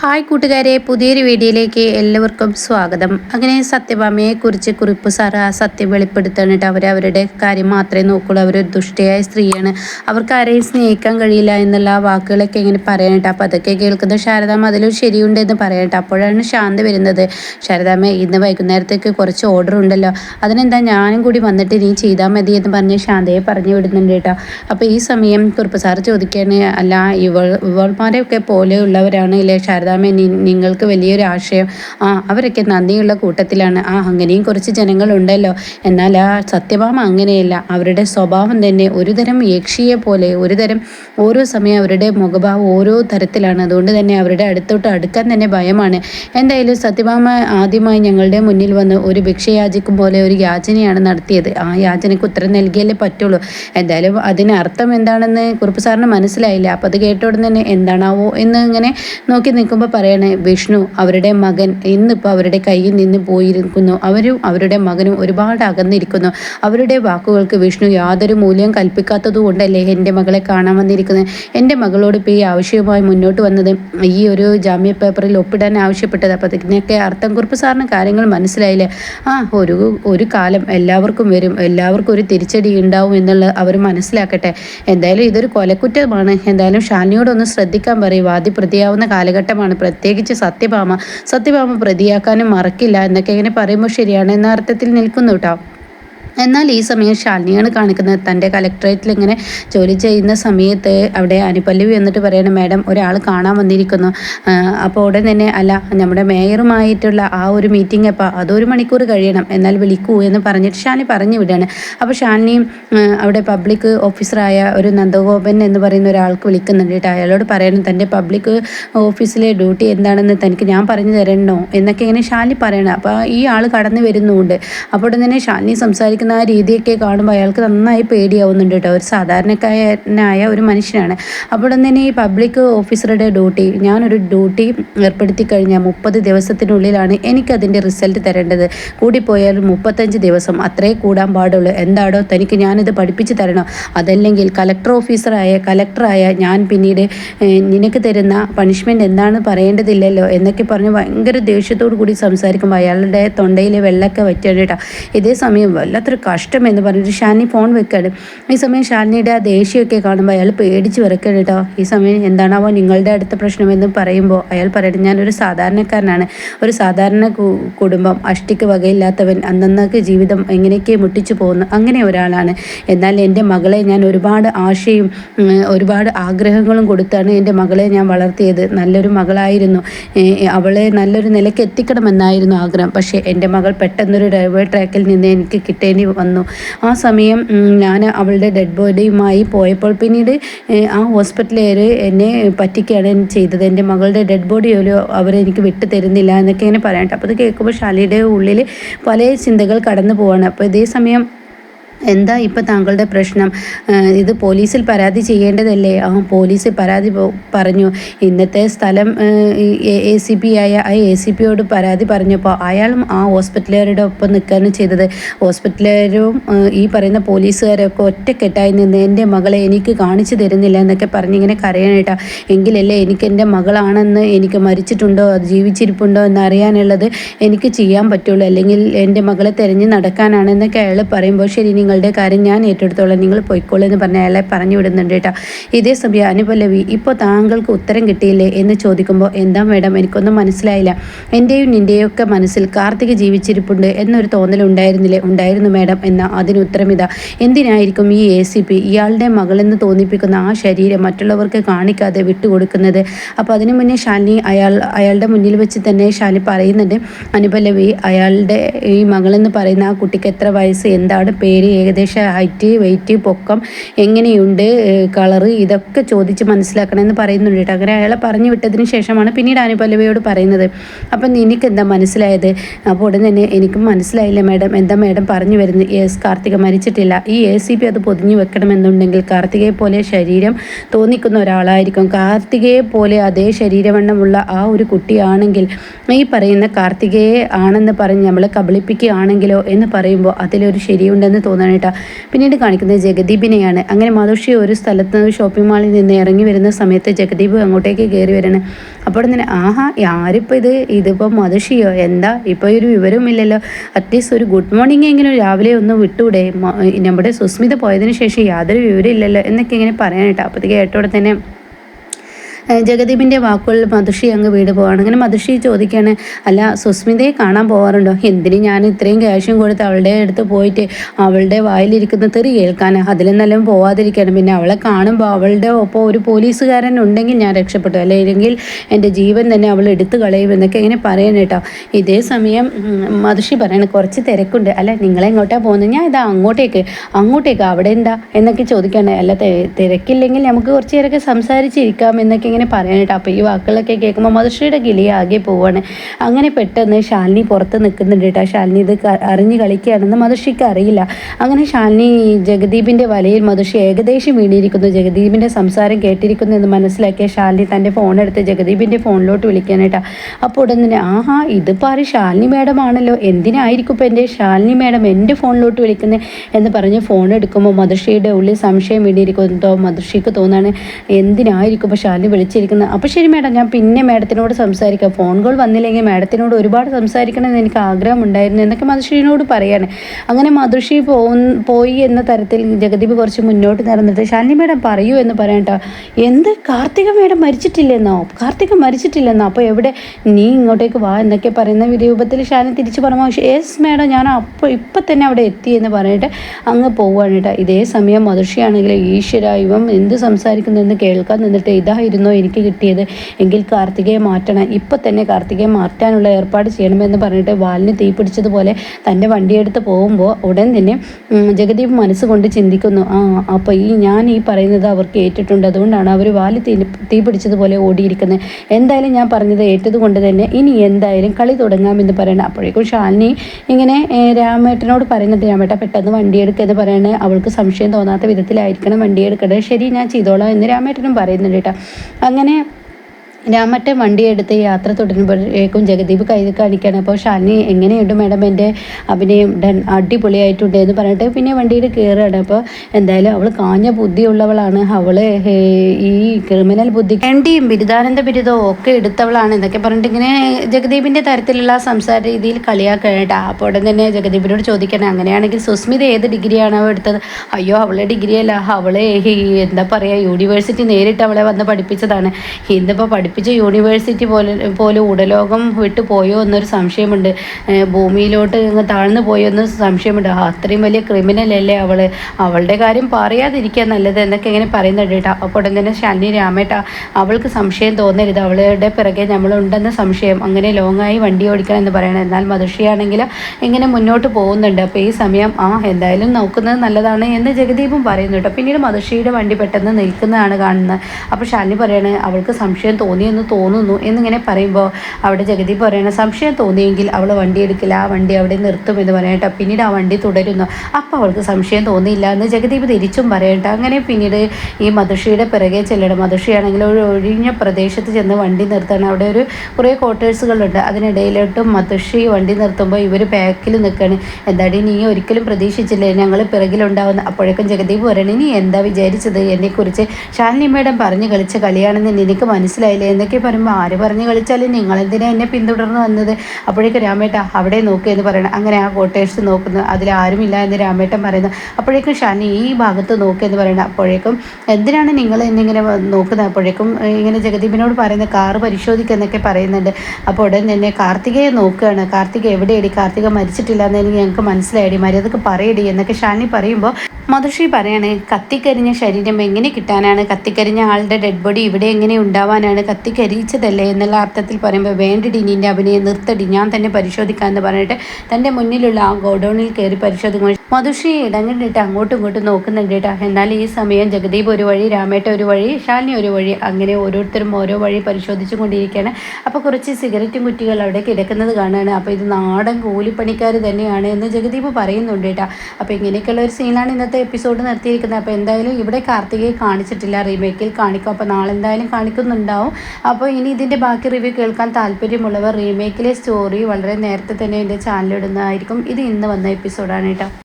Hi കൂട്ടുകാരെ പുതിയൊരു വീഡിയോയിലേക്ക് എല്ലാവർക്കും സ്വാഗതം. അങ്ങനെ സത്യഭാമയെ കുറിച്ച് കുറിപ്പ് സാർ ആ സത്യം വെളിപ്പെടുത്താനിട്ട് അവർ അവരുടെ കാര്യം മാത്രമേ നോക്കുള്ളൂ. അവർ ദുഷ്ടയായ സ്ത്രീയാണ്. അവർക്ക് ആരെയും സ്നേഹിക്കാൻ കഴിയില്ല എന്നുള്ള ആ വാക്കുകളൊക്കെ ഇങ്ങനെ പറയാനിട്ട് അപ്പോൾ അതൊക്കെ കേൾക്കുന്ന ശാരദാമ്മ അതിലും ശരിയുണ്ട് എന്ന് പറയാനിട്ട് അപ്പോഴാണ് ശാന്ത വരുന്നത്. ശാരദാമ്മ ഇന്ന് വൈകുന്നേരത്തേക്ക് കുറച്ച് ഓർഡർ ഉണ്ടല്ലോ. അതിനെന്താ ഞാനും കൂടി വന്നിട്ട് നീ ചെയ്താൽ മതി എന്ന് പറഞ്ഞ് ശാന്തയെ പറഞ്ഞു വിടുന്നുണ്ട് കേട്ടോ. അപ്പോൾ ഈ സമയം കുറിപ്പ് സാർ ചോദിക്കുകയാണ് അല്ല ഇവൾ ഇവൾമാരെയൊക്കെ പോലെയുള്ളവരാണ് ഇല്ലേ ശാരദാമ്മ നിങ്ങൾക്ക് വലിയൊരു ആശയം. ആ അവരൊക്കെ നന്ദിയുള്ള കൂട്ടത്തിലാണ്. ആ അങ്ങനെയും കുറച്ച് ജനങ്ങളുണ്ടല്ലോ. എന്നാൽ ആ സത്യഭാമ അങ്ങനെയല്ല. അവരുടെ സ്വഭാവം തന്നെ ഒരുതരം യക്ഷിയെ പോലെ ഒരുതരം ഓരോ സമയം അവരുടെ മുഖഭാവം ഓരോ തരത്തിലാണ്. അതുകൊണ്ട് തന്നെ അവരുടെ അടുത്തോട്ട് അടുക്കാൻ തന്നെ ഭയമാണ്. എന്തായാലും സത്യഭാമ ആദ്യമായി ഞങ്ങളുടെ മുന്നിൽ വന്ന് ഒരു ഭിക്ഷ യാചിക്കും പോലെ ഒരു യാചനയാണ് നടത്തിയത്. ആ യാചനയ്ക്ക് ഉത്തരം നൽകിയല്ലേ പറ്റുള്ളൂ. എന്തായാലും അതിന് അർത്ഥം എന്താണെന്ന് കുറുപ്പ് സാറിന് മനസ്സിലായില്ല. അപ്പോൾ അത് കേട്ട ഉടൻ തന്നെ എന്താണാവോ എന്ന് ഇങ്ങനെ നോക്കി നിൽക്കുമ്പോൾ പറയണേ വിഷ്ണു അവരുടെ മകൻ ഇന്നിപ്പോൾ അവരുടെ കയ്യിൽ നിന്ന് പോയിരിക്കുന്നു. അവരും അവരുടെ മകനും ഒരുപാട് അകന്നിരിക്കുന്നു. അവരുടെ വാക്കുകൾക്ക് വിഷ്ണു യാതൊരു മൂല്യം കൽപ്പിക്കാത്തത് കൊണ്ടല്ലേ എന്റെ മകളെ കാണാൻ വന്നിരിക്കുന്നത്? എന്റെ മകളോട് ഇപ്പോൾ ഈ ആവശ്യവുമായി മുന്നോട്ട് വന്നത് ഈ ഒരു ജാമ്യ പേപ്പറിൽ ഒപ്പിടാൻ ആവശ്യപ്പെട്ടത്. അപ്പോൾ ഇതിനൊക്കെ അർത്ഥം കുറിപ്പ് സാറിന് കാര്യങ്ങൾ മനസ്സിലായില്ലേ? ആ ഒരു ഒരു കാലം എല്ലാവർക്കും വരും. എല്ലാവർക്കും ഒരു തിരിച്ചടി ഉണ്ടാവും എന്നുള്ളത് അവർ മനസ്സിലാക്കട്ടെ. എന്തായാലും ഇതൊരു കൊലക്കുറ്റമാണ്. എന്തായാലും ഷാനിയോടൊന്ന് ശ്രദ്ധിക്കാൻ പറയും. വാദി പ്രതിയാവുന്ന കാലഘട്ടമാണ് പ്രത്യേകിച്ച് സത്യഭാമ. സത്യഭാമ പ്രതിയാക്കാനും മറക്കില്ല എന്നൊക്കെ ഇങ്ങനെ പറയുമ്പോൾ ശരിയാണ് എന്ന അർത്ഥത്തിൽ നിൽക്കുന്നു കേട്ടോ. എന്നാൽ ഈ സമയം ശാലിനിയാണ് കാണിക്കുന്നത്. തന്റെ കലക്ട്രേറ്റിൽ ഇങ്ങനെ ജോലി ചെയ്യുന്ന സമയത്ത് അവിടെ അനുപല്ലവി എന്നിട്ട് പറയണം മാഡം ഒരാൾ കാണാൻ വന്നിരിക്കുന്നു. അപ്പോൾ ഉടൻ തന്നെ അല്ല നമ്മുടെ മേയറുമായിട്ടുള്ള ആ ഒരു മീറ്റിംഗ് അപ്പോൾ അതൊരു മണിക്കൂർ കഴിയണം എന്നാൽ വിളിക്കൂ എന്ന് പറഞ്ഞിട്ട് ഷാനി പറഞ്ഞു വിടുകയാണ് അപ്പോൾ ഷാലിനിയും അവിടെ പബ്ലിക് ഓഫീസറായ ഒരു നന്ദഗോപൻ എന്ന് പറയുന്ന ഒരാൾക്ക് വിളിക്കുന്നുണ്ട് കേട്ടോ. അയാളോട് പറയണം തന്റെ പബ്ലിക് ഓഫീസിലെ ഡ്യൂട്ടി എന്താണെന്ന് തനിക്ക് ഞാൻ പറഞ്ഞു തരണോ? എന്നൊക്കെ ഇങ്ങനെ ഷാലി പറയണം. അപ്പോൾ ഈ ആൾ കടന്നു വരുന്നുണ്ട്. അപ്പോൾ ഉടൻ തന്നെ ഷാലിനി സംസാരിക്കുന്ന നിൽക്കുന്ന ആ രീതിയൊക്കെ കാണുമ്പോൾ അയാൾക്ക് നന്നായി പേടിയാവുന്നുണ്ട് കേട്ടോ. ഒരു സാധാരണക്കാരനായ ഒരു മനുഷ്യനാണ്. അപ്പോൾ തന്നെ ഈ പബ്ലിക് ഓഫീസറുടെ ഡ്യൂട്ടി ഞാനൊരു ഡ്യൂട്ടി ഏർപ്പെടുത്തി കഴിഞ്ഞാൽ മുപ്പത് ദിവസത്തിനുള്ളിലാണ് എനിക്കതിന്റെ റിസൾട്ട് തരേണ്ടത്. കൂടിപ്പോയാൽ മുപ്പത്തഞ്ച് ദിവസം. അത്രേ കൂടാൻ പാടുള്ളൂ. എന്താടോ തനിക്ക് ഞാനിത് പഠിപ്പിച്ച് തരണോ? അതല്ലെങ്കിൽ കലക്ടർ ഓഫീസറായ കലക്ടറായ ഞാൻ പിന്നീട് നിനക്ക് തരുന്ന പണിഷ്മെന്റ് എന്താണ് പറയേണ്ടതില്ലല്ലോ എന്നൊക്കെ പറഞ്ഞ് ഭയങ്കര ദേഷ്യത്തോടു കൂടി സംസാരിക്കുമ്പോൾ അയാളുടെ തൊണ്ടയിലെ വെള്ളമൊക്കെ വറ്റാണ് കേട്ടോ. ഇതേ സമയം വല്ലാത്തൊരു കഷ്ടം എന്ന് പറഞ്ഞിട്ട് ഷാനി ഫോൺ വെക്കാണ്. ഈ സമയം ഷാനിയുടെ ആ ദേഷ്യമൊക്കെ കാണുമ്പോൾ അയാൾ പേടിച്ച് വിറക്കണം കേട്ടോ ഈ സമയം എന്താണാവോ നിങ്ങളുടെ അടുത്ത പ്രശ്നമെന്ന് പറയുമ്പോൾ അയാൾ പറയട്ടെ ഞാനൊരു സാധാരണക്കാരനാണ്. ഒരു സാധാരണ കുടുംബം അഷ്ടിക്ക് വകയില്ലാത്തവൻ അന്നന്നൊക്കെ ജീവിതം എങ്ങനെയൊക്കെ മുട്ടിച്ചു പോകുന്നു അങ്ങനെ ഒരാളാണ്. എന്നാൽ എന്റെ മകളെ ഞാൻ ഒരുപാട് ആശയും ഒരുപാട് ആഗ്രഹങ്ങളും കൊടുത്താണ് എന്റെ മകളെ ഞാൻ വളർത്തിയത്. നല്ലൊരു മകളായിരുന്നു. അവളെ നല്ലൊരു നിലയ്ക്ക് എത്തിക്കണമെന്നായിരുന്നു ആഗ്രഹം. പക്ഷേ എന്റെ മകൾ പെട്ടെന്നൊരു റെയിൽവേ ട്രാക്കിൽ നിന്ന് എനിക്ക് കിട്ടേണ്ടി വന്നു. ആ സമയം ഞാൻ അവളുടെ ഡെഡ് ബോഡിയുമായി പോയപ്പോൾ പിന്നീട് ആ ഹോസ്പിറ്റലുകാർ എന്നെ പറ്റിക്കുകയാണ് ചെയ്തത്. എന്റെ മകളുടെ ഡെഡ് ബോഡി ഒരു അവരെനിക്ക് വിട്ടു തരുന്നില്ല എന്നൊക്കെ ഇങ്ങനെ പറയട്ടെ അപ്പോൾ അത് കേൾക്കുമ്പോൾ ഷാലിയുടെ ഉള്ളിൽ പല ചിന്തകൾ കടന്നു പോവാണ്. അപ്പോൾ ഇതേ സമയം എന്താ ഇപ്പം താങ്കളുടെ പ്രശ്നം? ഇത് പോലീസിൽ പരാതി ചെയ്യേണ്ടതല്ലേ? ആ പോലീസ് പരാതി പറഞ്ഞു. ഇന്നത്തെ സ്ഥലം എ സി പി ആയ ആ എ സി പിയോട് പരാതി പറഞ്ഞപ്പോൾ അയാളും ആ ഹോസ്പിറ്റലുകാരുടെ ഒപ്പം നിൽക്കുകയാണ് ചെയ്തത്. ഹോസ്പിറ്റലുകാരും ഈ പറയുന്ന പോലീസുകാരൊക്കെ ഒറ്റക്കെട്ടായി നിന്ന് എന്റെ മകളെ എനിക്ക് കാണിച്ചു തരുന്നില്ല എന്നൊക്കെ പറഞ്ഞിങ്ങനെ കരയാനായിട്ടാ. എങ്കിലല്ലേ എനിക്ക് എന്റെ മകളാണെന്ന് എനിക്ക് മരിച്ചിട്ടുണ്ടോ? ജീവിച്ചിരിപ്പുണ്ടോ എന്ന് അറിയാനുള്ളത് എനിക്ക് ചെയ്യാൻ പറ്റുള്ളൂ. അല്ലെങ്കിൽ എന്റെ മകളെ തിരഞ്ഞ് നടക്കാനാണെന്നൊക്കെ അയാൾ പറയുമ്പോൾ ശരി നിങ്ങളുടെ കാര്യം ഞാൻ ഏറ്റെടുത്തോളാം. നിങ്ങൾ പോയിക്കോളൂ എന്ന് പറഞ്ഞ അയാളെ പറഞ്ഞു വിടുന്നുണ്ട് കേട്ടോ. ഇതേ സമയം അനുപല്ലവി ഇപ്പോൾ താങ്കൾക്ക് ഉത്തരം കിട്ടിയില്ലേ? എന്ന് ചോദിക്കുമ്പോൾ എന്താ മേഡം? എനിക്കൊന്നും മനസ്സിലായില്ല. എന്റെയും നിന്റെയും ഒക്കെ മനസ്സിൽ കാർത്തിക് ജീവിച്ചിരിപ്പുണ്ട് എന്നൊരു തോന്നൽ ഉണ്ടായിരുന്നില്ലേ? ഉണ്ടായിരുന്നു മേഡം. എന്ന അതിന് ഉത്തരം ഇതാ. എന്തിനായിരിക്കും ഈ എ സി പി ഇയാളുടെ മകളെന്ന് തോന്നിപ്പിക്കുന്ന ആ ശരീരം മറ്റുള്ളവർക്ക് കാണിക്കാതെ വിട്ടുകൊടുക്കുന്നത്? അപ്പോൾ അതിനു മുന്നേ ഷാലിനി അയാൾ അയാളുടെ മുന്നിൽ വെച്ച് തന്നെ ഷാലി പറയുന്നുണ്ട് അനുപല്ലവി അയാളുടെ ഈ മകളെന്ന് പറയുന്ന ആ കുട്ടിക്ക് എത്ര വയസ്സ്? എന്താണ് പേര്? ഏകദേശം ഹൈറ്റ് വെയിറ്റ് പൊക്കം എങ്ങനെയുണ്ട് കളറ് ഇതൊക്കെ ചോദിച്ച് മനസ്സിലാക്കണമെന്ന് പറയുന്നുണ്ട് കേട്ടോ. അങ്ങനെ അയാളെ പറഞ്ഞു വിട്ടതിന് ശേഷമാണ് പിന്നീട് അനുപല്ലവയോട് പറയുന്നത്. അപ്പം നിനക്ക് എന്താ മനസ്സിലായത്? അപ്പോൾ ഉടൻ തന്നെ എനിക്കും മനസ്സിലായില്ല മാഡം. എന്താ മാഡം പറഞ്ഞു വരുന്നത്? യെസ് കാർത്തിക മരിച്ചിട്ടില്ല. ഈ എ സി പി അത് പൊതിഞ്ഞു വെക്കണമെന്നുണ്ടെങ്കിൽ കാർത്തികയെ പോലെ ശരീരം തോന്നിക്കുന്ന ഒരാളായിരിക്കും. കാർത്തികയെ പോലെ അതേ ശരീരവണ്ണമുള്ള ആ ഒരു കുട്ടിയാണെങ്കിൽ ഈ പറയുന്ന കാർത്തികയെ ആണെന്ന് പറഞ്ഞ് നമ്മൾ കബളിപ്പിക്കുകയാണെങ്കിലോ എന്ന് പറയുമ്പോൾ അതിലൊരു ശരിയുണ്ടെന്ന് തോന്നുന്നു പോകുന്നതാണ് കേട്ടോ പിന്നീട് കാണിക്കുന്നത് ജഗദീപിനെയാണ്. അങ്ങനെ മാധുഷി ഒരു സ്ഥലത്ത് നിന്ന് ഷോപ്പിംഗ് മാളിൽ നിന്ന് ഇറങ്ങി വരുന്ന സമയത്ത് ജഗദീപ് അങ്ങോട്ടേക്ക് കയറി വരണം. അപ്പോൾ തന്നെ ആഹാ ആരിപ്പോൾ ഇത്? ഇതിപ്പോൾ മധുഷിയോ? എന്താ? ഇപ്പോൾ ഒരു വിവരവുമില്ലല്ലോ. അറ്റ്ലീസ്റ്റ് ഒരു ഗുഡ് മോർണിംഗ് എങ്കിലും രാവിലെ ഒന്ന് വിട്ടൂടെ. നമ്മുടെ സുസ്മിത പോയതിന് ശേഷം യാതൊരു വിവരമില്ലല്ലോ എന്നൊക്കെ ഇങ്ങനെ പറയാനായിട്ട് അപ്പോഴത്തേക്ക് ഏട്ടോടെ തന്നെ ജഗദീപിന്റെ വാക്കുകളിൽ മധുഷി അങ്ങ് വീട് പോവാണ്. അങ്ങനെ മധുഷി ചോദിക്കുകയാണ് അല്ല സുസ്മിതയെ കാണാൻ പോകാറുണ്ടോ എന്തിന്? ഞാൻ ഇത്രയും ക്യാഷും കൊടുത്ത് അവളുടെ അടുത്ത് പോയിട്ട് അവളുടെ വായിലിരിക്കുന്ന തെറി കേൾക്കാൻ അതിലെന്നെല്ലാം പോവാതിരിക്കണം. പിന്നെ അവളെ കാണുമ്പോൾ അവളുടെ ഒപ്പം ഒരു പോലീസുകാരൻ ഉണ്ടെങ്കിൽ ഞാൻ രക്ഷപ്പെട്ടു. അല്ലെങ്കിൽ എന്റെ ജീവൻ തന്നെ അവൾ എടുത്തു കളയും എന്നൊക്കെ ഇങ്ങനെ പറയണം കേട്ടോ. ഇതേ സമയം മധുഷി പറയണ കുറച്ച് തിരക്കുണ്ട്. അല്ല നിങ്ങളെങ്ങോട്ടാണ് പോകുന്നത്? ഞാൻ ഇതാ അങ്ങോട്ടേക്ക്. അങ്ങോട്ടേക്ക്. അവിടെ എന്താ? എന്നൊക്കെ ചോദിക്കണേ. അല്ല തിരക്കില്ലെങ്കിൽ നമുക്ക് കുറച്ച് നേരമൊക്കെ സംസാരിച്ചിരിക്കാം എന്നൊക്കെ ഇങ്ങനെ പറയാനായിട്ട് അപ്പോൾ ഈ വാക്കുകളൊക്കെ കേൾക്കുമ്പോൾ മധുശ്രീയുടെ കിളി ആകെ പോവാണ്. അങ്ങനെ പെട്ടെന്ന് ശാലിനി പുറത്ത് നിൽക്കുന്നുണ്ട് കേട്ടോ. ശാലിനി ഇത് അറിഞ്ഞ് കളിക്കുകയാണെന്ന് മധുശ്രീക്ക് അറിയില്ല. അങ്ങനെ ശാലിനി ജഗദീപിന്റെ വലയിൽ മധുശ്രീ ഏകദേശം വീണിരിക്കുന്നു. ജഗദീപിന്റെ സംസാരം കേട്ടിരിക്കുന്നു എന്ന് മനസ്സിലാക്കിയ ശാലിനി തന്റെ ഫോണെടുത്ത് ജഗദീപിന്റെ ഫോണിലോട്ട് വിളിക്കാനായിട്ടാ അപ്പോൾ ഉടൻ തന്നെ ആഹാ ഇതിപ്പോൾ ആര് ശാലിനി മേഡം ആണല്ലോ? എന്തിനായിരിക്കും ഇപ്പോൾ എന്റെ ശാലിനി മേഡം എന്റെ ഫോണിലോട്ട് വിളിക്കുന്നത് എന്ന് പറഞ്ഞ് ഫോൺ എടുക്കുമ്പോൾ മധുശ്രീയുടെ ഉള്ളിൽ സംശയം വീണിരിക്കുന്നതോ മധുശ്രീക്ക് തോന്നാണ് എന്തിനായിരിക്കും ഇപ്പോൾ ശാലിനി വിളിച്ചിരിക്കുന്നത്. അപ്പോൾ ശരി മേഡം ഞാൻ പിന്നെ മേഡത്തിനോട് സംസാരിക്കാം. ഫോൺ കോൾ വന്നില്ലെങ്കിൽ മേഡത്തിനോട് ഒരുപാട് സംസാരിക്കണമെന്ന് എനിക്ക് ആഗ്രഹമുണ്ടായിരുന്നു. എന്നൊക്കെ മധുശ്രീനോട് പറയാണ്. അങ്ങനെ മധുശ്രീ പോയി എന്ന തരത്തിൽ ജഗദീപ് കുറച്ച് മുന്നോട്ട് നടന്നിട്ട് ശാലിനി മേഡം പറയൂ എന്ന് പറയട്ടോ എന്ത്? കാർത്തിക മേഡം മരിച്ചിട്ടില്ലെന്നോ? കാർത്തിക മരിച്ചിട്ടില്ലെന്നോ? അപ്പോൾ എവിടെ? നീ ഇങ്ങോട്ടേക്ക് വാ എന്നൊക്കെ പറയുന്ന രൂപത്തിൽ ശാലിനി തിരിച്ച് പറഞ്ഞു യെസ് മേഡം ഞാൻ അപ്പോൾ ഇപ്പം തന്നെ അവിടെ എത്തി എന്ന് പറഞ്ഞിട്ട് അങ്ങ് പോവുകയാണ് കേട്ടോ ഇതേ സമയം മധുഷിയാണെങ്കിൽ ഈശ്വര ഇവം എന്ത് സംസാരിക്കുന്നു എന്ന് കേൾക്കാൻ നിന്നിട്ട് ഇതായിരുന്നോ എനിക്ക് കിട്ടിയത്. എങ്കിൽ കാർത്തികയെ മാറ്റണം. ഇപ്പം തന്നെ കാർത്തികയെ മാറ്റാനുള്ള ഏർപ്പാട് ചെയ്യണമെന്ന് പറഞ്ഞിട്ട് വാലിന് തീ പിടിച്ചതുപോലെ തന്റെ വണ്ടിയെടുത്ത് പോകുമ്പോൾ ഉടൻ തന്നെ ജഗദീപ് മനസ്സുകൊണ്ട് ചിന്തിക്കുന്നു. ആ അപ്പോൾ ഈ ഞാൻ ഈ പറയുന്നത് അവർക്ക് ഏറ്റിട്ടുണ്ട്. അതുകൊണ്ടാണ് അവർ വാൽ തീ തീ പിടിച്ചതുപോലെ ഓടിയിരിക്കുന്നത്. എന്തായാലും ഞാൻ പറഞ്ഞത് ഏറ്റത് കൊണ്ട് തന്നെ ഇനി എന്തായാലും കളി തുടങ്ങാമെന്ന് പറയണം അപ്പോഴേക്കും ശാലിനി ഇങ്ങനെ രാമേട്ടനോട് പറയുന്നത് രാമേട്ട പെട്ടെന്ന് വണ്ടി എന്ന് പറയണേ. അവൾക്ക് സംശയം തോന്നാത്ത വിധത്തിലായിരിക്കണം വണ്ടി എടുക്കണത് ശരി ഞാൻ ചെയ്തോളാം എന്ന് രാമേട്ടനും പറയുന്നുണ്ട് കേട്ടോ. അങ്ങനെ രാമറ്റ വണ്ടിയെടുത്ത് യാത്ര തുടരുമ്പോഴേക്കും ജഗദീപ് കൈ കാണിക്കുകയാണ്. അപ്പോൾ ഷാനി എങ്ങനെയുണ്ട് മാഡം എന്റെ അഭിനയം? ഡൺ അടിപൊളിയായിട്ടുണ്ട് എന്ന് പറഞ്ഞിട്ട് പിന്നെ വണ്ടിയിൽ കയറുകയാണ്. അപ്പോൾ എന്തായാലും അവൾ കാഞ്ഞ ബുദ്ധിയുള്ളവളാണ്. അവൾ ഈ ക്രിമിനൽ ബുദ്ധി എൻഡിയും ബിരുദാനന്ദ ബിരുദവും ഒക്കെ എടുത്തവളാണ് എന്നൊക്കെ പറഞ്ഞിട്ട് ഇങ്ങനെ ജഗദീപിന്റെ തരത്തിലുള്ള സംസാര രീതിയിൽ കളിയാക്കണേട്ടാ അപ്പോൾ ഉടൻ തന്നെ ജഗദീപിനോട് ചോദിക്കണം അങ്ങനെയാണെങ്കിൽ സുസ്മിത ഏത് ഡിഗ്രിയാണ് അവൾ എടുത്തത്? അയ്യോ അവളെ ഡിഗ്രിയല്ല. അവളെ എന്താ പറയുക യൂണിവേഴ്സിറ്റി നേരിട്ട് അവളെ വന്ന് പഠിപ്പിച്ചതാണ്. ഇന്നിപ്പോൾ പഠിപ്പിച്ച പഠിപ്പിച്ച യൂണിവേഴ്സിറ്റി പോലെ പോലെ ഉടലോകം വിട്ടു പോയോ എന്നൊരു സംശയമുണ്ട്. ഭൂമിയിലോട്ട് താഴ്ന്നു പോയോ എന്ന് സംശയമുണ്ട്. അത്രയും വലിയ ക്രിമിനൽ അല്ലേ അവൾ അവളുടെ കാര്യം പറയാതിരിക്കുക നല്ലത് എന്നൊക്കെ ഇങ്ങനെ പറയുന്നുണ്ട് കേട്ടോ. അപ്പോൾ തന്നെ ശാലിനി രാമേട്ട അവൾക്ക് സംശയം തോന്നരുത്. അവളുടെ പിറകെ നമ്മളുണ്ടെന്ന സംശയം അങ്ങനെ ലോങ്ങായി വണ്ടി ഓടിക്കണം എന്ന് പറയണം. എന്നാൽ മധുഷിയാണെങ്കിൽ ഇങ്ങനെ മുന്നോട്ട് പോകുന്നുണ്ട്. അപ്പോൾ ഈ സമയം ആ എന്തായാലും നോക്കുന്നത് നല്ലതാണ് എന്ന് ജഗദീപും പറയുന്നു കേട്ടോ. പിന്നീട് മധുഷിയുടെ വണ്ടി പെട്ടെന്ന് നിൽക്കുന്നതാണ് കാണുന്നത്. അപ്പോൾ ശാലിനി പറയണേ അവൾക്ക് സംശയം തോന്നി എന്ന് തോന്നുന്നു എന്നിങ്ങനെ പറയുമ്പോൾ അവിടെ ജഗതി പറയണ സംശയം തോന്നിയെങ്കിൽ അവൾ വണ്ടി എടുക്കില്ല ആ വണ്ടി അവിടെ നിർത്തും എന്ന് പറയട്ടെ പിന്നീട് ആ വണ്ടി തുടരുന്നു. അപ്പോൾ അവൾക്ക് സംശയം തോന്നിയില്ല. എന്ന് ജഗദീപ് തിരിച്ചും പറയട്ടെ അങ്ങനെ പിന്നീട് ഈ മധുഷിയുടെ പിറകെ ചെല്ലണം. മധുഷിയാണെങ്കിൽ ഒരു ഒഴിഞ്ഞ പ്രദേശത്ത് ചെന്ന് വണ്ടി നിർത്തണം. അവിടെ ഒരു കുറേ ക്വാർട്ടേഴ്സുകളുണ്ട് അതിനിടയിലോട്ടും മധുഷി വണ്ടി നിർത്തുമ്പോൾ ഇവർ ബാക്കിൽ നിൽക്കുകയാണ് എന്താടി നീ ഒരിക്കലും പ്രതീക്ഷിച്ചില്ലേ ഞങ്ങൾ പിറകിലുണ്ടാവുന്ന? അപ്പോഴേക്കും ജഗദീപ് പറയണേ നീ എന്താ വിചാരിച്ചത്? എന്നെക്കുറിച്ച് ശാലിനി മേഡം പറഞ്ഞു കളിച്ച കളിയാണെന്ന് എനിക്ക് മനസ്സിലായില്ലേ? എന്നൊക്കെ പറയുമ്പോൾ ആര് പറഞ്ഞ് കളിച്ചാലും നിങ്ങളെന്തിനാ എന്നെ പിന്തുടർന്ന് വന്നത്? അപ്പോഴേക്കും രാമേട്ട അവിടെ നോക്കുക എന്ന് പറയണം. അങ്ങനെ ആ കോട്ടേഴ്സ് നോക്കുന്നു. അതിൽ ആരുമില്ല എന്ന് രാമേട്ടൻ പറയുന്നു. അപ്പോഴേക്കും ഷാനി ഈ ഭാഗത്ത് നോക്കുക എന്ന് പറയണം. അപ്പോഴേക്കും എന്തിനാണ് നിങ്ങൾ എന്നിങ്ങനെ നോക്കുന്നത്? അപ്പോഴേക്കും ഇങ്ങനെ ജഗദീപിനോട് പറയുന്ന കാറ് പരിശോധിക്കുക എന്നൊക്കെ പറയുന്നുണ്ട്. അപ്പോൾ ഉടൻ തന്നെ കാർത്തികയെ നോക്കുകയാണ്. കാർത്തിക എവിടെയടി? കാർത്തിക മരിച്ചിട്ടില്ല എന്ന് എനിക്ക് ഞങ്ങൾക്ക് മനസ്സിലായടി മര്യാദയ്ക്ക് പറയടി എന്നൊക്കെ ഷാനി പറയുമ്പോൾ മധുഷി പറയാണ് കത്തിക്കരിഞ്ഞ ശരീരം എങ്ങനെ കിട്ടാനാണ്? കത്തിക്കരിഞ്ഞ ആളുടെ ഡെഡ് ബോഡി ഇവിടെ എങ്ങനെ ഉണ്ടാവാനാണ്? കത്തിക്കരിച്ചതല്ലേ എന്നുള്ള അർത്ഥത്തിൽ പറയുമ്പോൾ വേണ്ടടി നിന്റെ അഭിനയം നിർത്തടി ഞാൻ തന്നെ പരിശോധിക്കാമെന്ന് പറഞ്ഞിട്ട് തന്റെ മുന്നിലുള്ള ആ ഗോഡൗണിൽ കയറി പരിശോധിക്കുമ്പോൾ മധുശ്രീ ഇടങ്ങിട്ട് അങ്ങോട്ടും ഇങ്ങോട്ടും നോക്കുന്നുണ്ട് കേട്ടോ. എന്നാൽ ഈ സമയം ജഗദീപ് ഒരു വഴി രാമേട്ട ഒരു വഴി ശാലിനി ഒരു വഴി അങ്ങനെ ഓരോരുത്തരും ഓരോ വഴി പരിശോധിച്ചു കൊണ്ടിരിക്കുകയാണ്. അപ്പോൾ കുറച്ച് സിഗരറ്റും കുറ്റികൾ അവിടെ കിടക്കുന്നത് കാണുകയാണ് അപ്പോൾ ഇത് നാടൻ കൂലിപ്പണിക്കാർ തന്നെയാണ് എന്ന് ജഗദീപ് പറയുന്നുണ്ട് കേട്ടോ. അപ്പോൾ ഇങ്ങനെയൊക്കെയുള്ള ഒരു സീനാണ് ഇന്നത്തെ എപ്പിസോഡ് നിർത്തിയിരിക്കുന്നത് അപ്പോൾ എന്തായാലും ഇവിടെ കാർത്തികയെ കാണിച്ചിട്ടില്ല റീമേക്കിൽ കാണിക്കും. അപ്പോൾ നാളെ എന്തായാലും കാണിക്കുന്നുണ്ടാവും. അപ്പോൾ ഇനി ഇതിന്റെ ബാക്കി റിവ്യൂ കേൾക്കാൻ താല്പര്യമുള്ളവർ റീമേക്കിലെ സ്റ്റോറി വളരെ നേരത്തെ തന്നെ എന്റെ ചാനലിടുന്നതായിരിക്കും ഇത് ഇന്ന് വന്ന എപ്പിസോഡാണ് കേട്ടോ.